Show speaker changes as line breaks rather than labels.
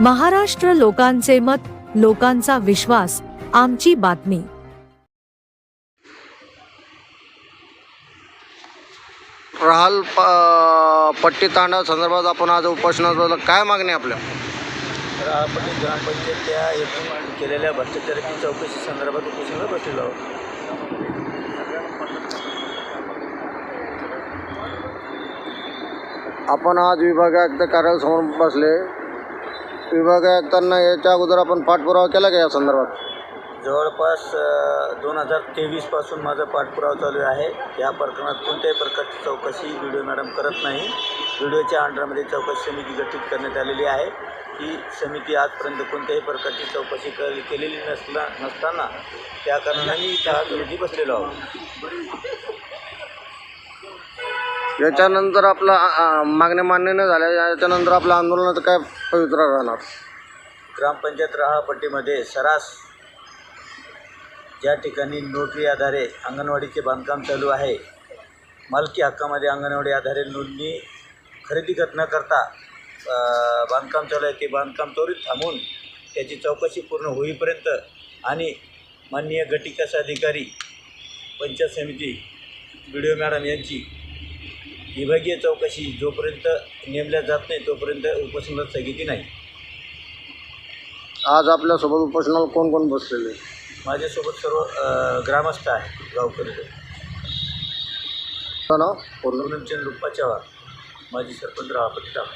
महाराष्ट्र लोकांचे मत लोकांचा विश्वास आमची बातमी.
राहल प- पट्टी तांडा संदर्भात आपण आज उपोषणाबद्दल काय मागणी आपल्या?
राहपट्टी ग्रामपंचायत त्या एकूण केलेल्या भ्रष्टाचाराची चौकशी संदर्भात उपोषणाला बसलेलो आहोत.
आपण आज विभाग आयुक्त कार्यालयासमोर बसले. विभाग याच्या अगोदर आपण पाठपुरावा केला का या संदर्भात?
जवळपास दोन हजार तेवीसपासून माझा पाठपुरावा चालू आहे. या प्रकरणात कोणत्याही प्रकारची चौकशी व्हिडिओ मॅडम करत नाही. व्हिडिओच्या अंडरमध्ये चौकशी समिती गठीत करण्यात आलेली आहे. ही समिती आजपर्यंत कोणत्याही प्रकारची चौकशी कर केलेली नसला नसताना त्या कारणाने इथं आज रोजी बसलेलो आहोत.
याच्यानंतर आपला अ, मागण्या मान्य न झाल्या याच्यानंतर आपलं आंदोलनाचं काय पवित्र राहणार?
ग्रामपंचायत राहापट्टीमध्ये सरास ज्या ठिकाणी नोटरी आधारे अंगणवाडीचे बांधकाम चालू आहे मालकी हक्कामध्ये अंगणवाडी आधारे नोंदणी खरेदी करत न करता अ, बांधकाम चालू आहे ते बांधकाम त्वरित थांबवून त्याची चौकशी पूर्ण होईपर्यंत आणि माननीय गटिकास अधिकारी पंचायत समिती बी डी ओ मॅडम यांची विभागीय चौकशी जोपर्यंत नेमल्या जात नाही तोपर्यंत उपोषणाला स्थगिती नाही.
आज आपल्यासोबत उपोषणाला कोण कोण बसलेले?
माझ्यासोबत सर्व अ, ग्रामस्थ आहे गावकरी.
नाव? पूर्ण
रुप्पा चव्हाण. माजी सरपंच राहापट्टी टाक